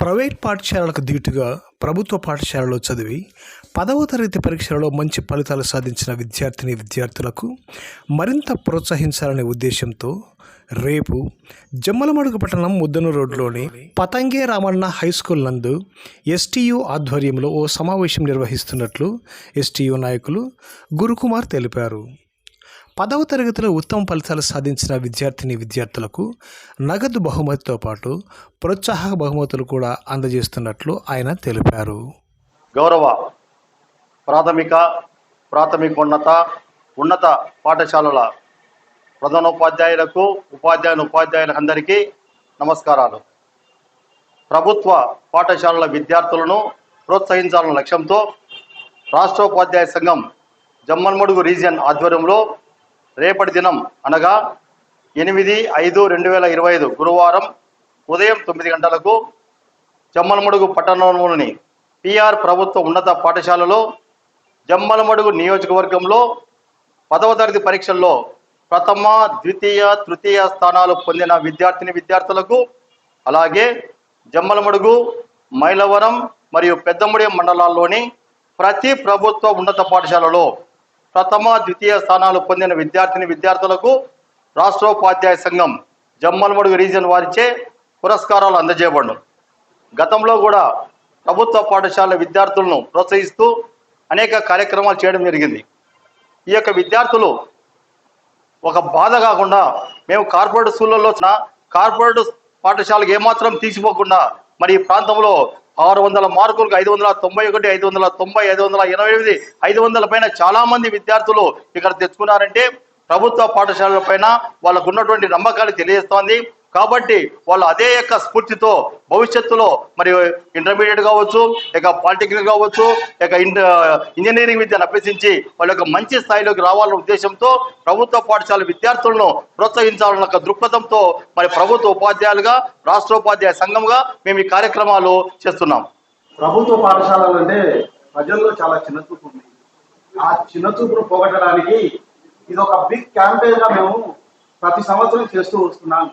Private పాఠశాలలకు ధీటుగా ప్రభుత్వ పాఠశాలలో చదివి పదవ తరగతి పరీక్షలలో మంచి ఫలితాలు సాధించిన విద్యార్థిని విద్యార్థులకు మరింత ప్రోత్సహించాలనే ఉద్దేశంతో రేపు జమ్మలమడుగు పట్టణం ముద్దను రోడ్లోని పతంగే రామన్న హై స్కూల్ నందు ఎస్టీయు ఆధ్వర్యంలో ఓ సమావేశం నిర్వహిస్తున్నట్లు ఎస్టీయు నాయకులు గురుకుమార్ తెలిపారు. పదవ తరగతిలో ఉత్తమ ఫలితాలు సాధించిన విద్యార్థిని విద్యార్థులకు నగదు బహుమతితో పాటు ప్రోత్సాహక బహుమతులు కూడా అందజేస్తున్నట్లు ఆయన తెలిపారు. గౌరవ ప్రాథమిక ప్రాథమికోన్నత ఉన్నత పాఠశాలల ప్రధానోపాధ్యాయులకు ఉపాధ్యాయులు ఉపాధ్యాయులకు అందరికీ నమస్కారాలు. ప్రభుత్వ పాఠశాలల విద్యార్థులను ప్రోత్సహించాలన్న లక్ష్యంతో రాష్ట్రోపాధ్యాయ సంఘం జమ్మన్మడుగు రీజియన్ ఆధ్వర్యంలో రేపటి దినం అనగా ఎనిమిది ఐదు రెండు వేల ఇరవై ఐదు గురువారం ఉదయం తొమ్మిది గంటలకు జమ్మలమడుగు పట్టణంలోని పిఆర్ ప్రభుత్వ ఉన్నత పాఠశాలలో జమ్మలమడుగు నియోజకవర్గంలో పదవ తరగతి పరీక్షల్లో ప్రథమ ద్వితీయ తృతీయ స్థానాలు పొందిన విద్యార్థిని విద్యార్థులకు అలాగే జమ్మలమడుగు మైలవరం మరియు పెద్దముడి మండలాల్లోని ప్రతి ప్రభుత్వ ఉన్నత పాఠశాలలో ప్రథమ ద్వితీయ స్థానాలు పొందిన విద్యార్థిని విద్యార్థులకు రాష్ట్రోపాధ్యాయ సంఘం జమ్మలమడుగు రీజన్ వారిచే పురస్కారాలు అందజేయబడ్డం. గతంలో కూడా ప్రభుత్వ పాఠశాల విద్యార్థులను ప్రోత్సహిస్తూ అనేక కార్యక్రమాలు చేయడం జరిగింది. ఈ యొక్క విద్యార్థులు ఒక బాధ కాకుండా మేము కార్పొరేట్ స్కూళ్ళలో కార్పొరేట్ పాఠశాలకు ఏమాత్రం తీసిపోకుండా మరి ఈ ప్రాంతంలో ఆరు వందల మార్కులకు ఐదు వందల తొంభై ఒకటి ఐదు వందల తొంభై ఐదు వందల ఎనభై ఎనిమిది ఐదు వందల పైన చాలా మంది విద్యార్థులు ఇక్కడ తెచ్చుకున్నారంటే ప్రభుత్వ పాఠశాలల పైన వాళ్ళకు ఉన్నటువంటి నమ్మకాలు తెలియజేస్తోంది. కాబట్టి వాళ్ళు అదే యొక్క స్ఫూర్తితో భవిష్యత్తులో మరి ఇంటర్మీడియట్ కావచ్చు ఇక పాలిటెక్నిక్ కావచ్చు ఇక ఇంజనీరింగ్ విద్యను అభ్యసించి వాళ్ళ యొక్క మంచి స్థాయిలోకి రావాలన్న ఉద్దేశంతో ప్రభుత్వ పాఠశాల విద్యార్థులను ప్రోత్సహించాలన్న ఒక దృక్పథంతో మరి ప్రభుత్వ ఉపాధ్యాయులుగా రాష్ట్ర ఉపాధ్యాయ సంఘంగా మేము ఈ కార్యక్రమాలు చేస్తున్నాం. ప్రభుత్వ పాఠశాలలు అంటే ప్రజల్లో చాలా చిన్నచూపు ఉంది. ఆ చిన్నచూపును పోగొట్టడానికి ఇది ఒక బిగ్ క్యాంపెయిన్గా మేము ప్రతి సంవత్సరం చేస్తూ వస్తున్నాం.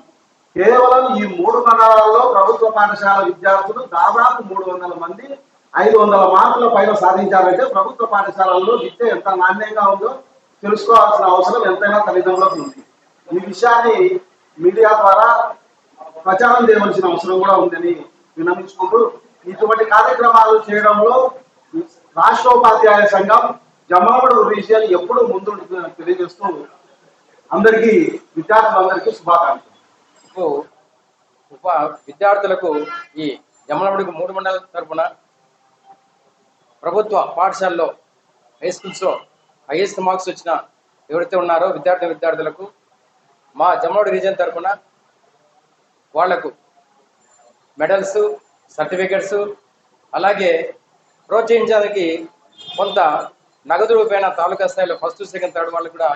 కేవలం ఈ మూడు మండలాల్లో ప్రభుత్వ పాఠశాల విద్యార్థులు దాదాపు మూడు వందల మంది ఐదు వందల మార్కుల పైన సాధించారంటే ప్రభుత్వ పాఠశాలల్లో విద్య ఎంత నాణ్యంగా ఉందో తెలుసుకోవాల్సిన అవసరం ఎంతైనా తల్లిదండ్రులకు ఉంది. ఈ విషయాన్ని మీడియా ద్వారా ప్రచారం చేయవలసిన అవసరం కూడా ఉందని విన్నవించుకుంటూ ఇటువంటి కార్యక్రమాలు చేయడంలో రాష్ట్రోపాధ్యాయ సంఘం జమ్మలమడు రీజియన్ ఎప్పుడు ముందు తెలియజేస్తూ అందరికీ విద్యార్థులందరికీ శుభాకాంక్షలు. కు ఉప విద్యార్థులకు ఈ జమ్మలమడుగు మూడు మండలం తరపున ప్రభుత్వ పాఠశాలలో హై స్కూల్స్లో హైయెస్ట్ మార్క్స్ వచ్చిన ఎవరైతే ఉన్నారో విద్యార్థి విద్యార్థులకు మా జమ్మలమడుగు రీజన్ తరపున వాళ్ళకు మెడల్స్ సర్టిఫికెట్స్ అలాగే ప్రోత్సహించడానికి కొంత నగదు రూపేణ తాలూకా స్థాయిలో ఫస్ట్ సెకండ్ థర్డ్ వాళ్ళకు కూడా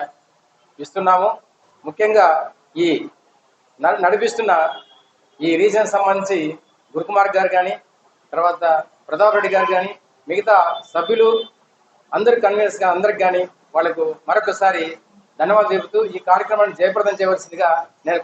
ఇస్తున్నాము. ముఖ్యంగా ఈ నడిపిస్తున్న ఈ రీజన్ సంబంధించి గురుకుమార్ గారు కానీ తర్వాత ప్రతాప్ రెడ్డి గారు కానీ మిగతా సభ్యులు అందరు కన్వీనర్స్గా అందరికి కానీ వాళ్ళకు మరొకసారి ధన్యవాదాలు చెబుతూ ఈ కార్యక్రమాన్ని జయప్రదం చేయవలసిందిగా నేను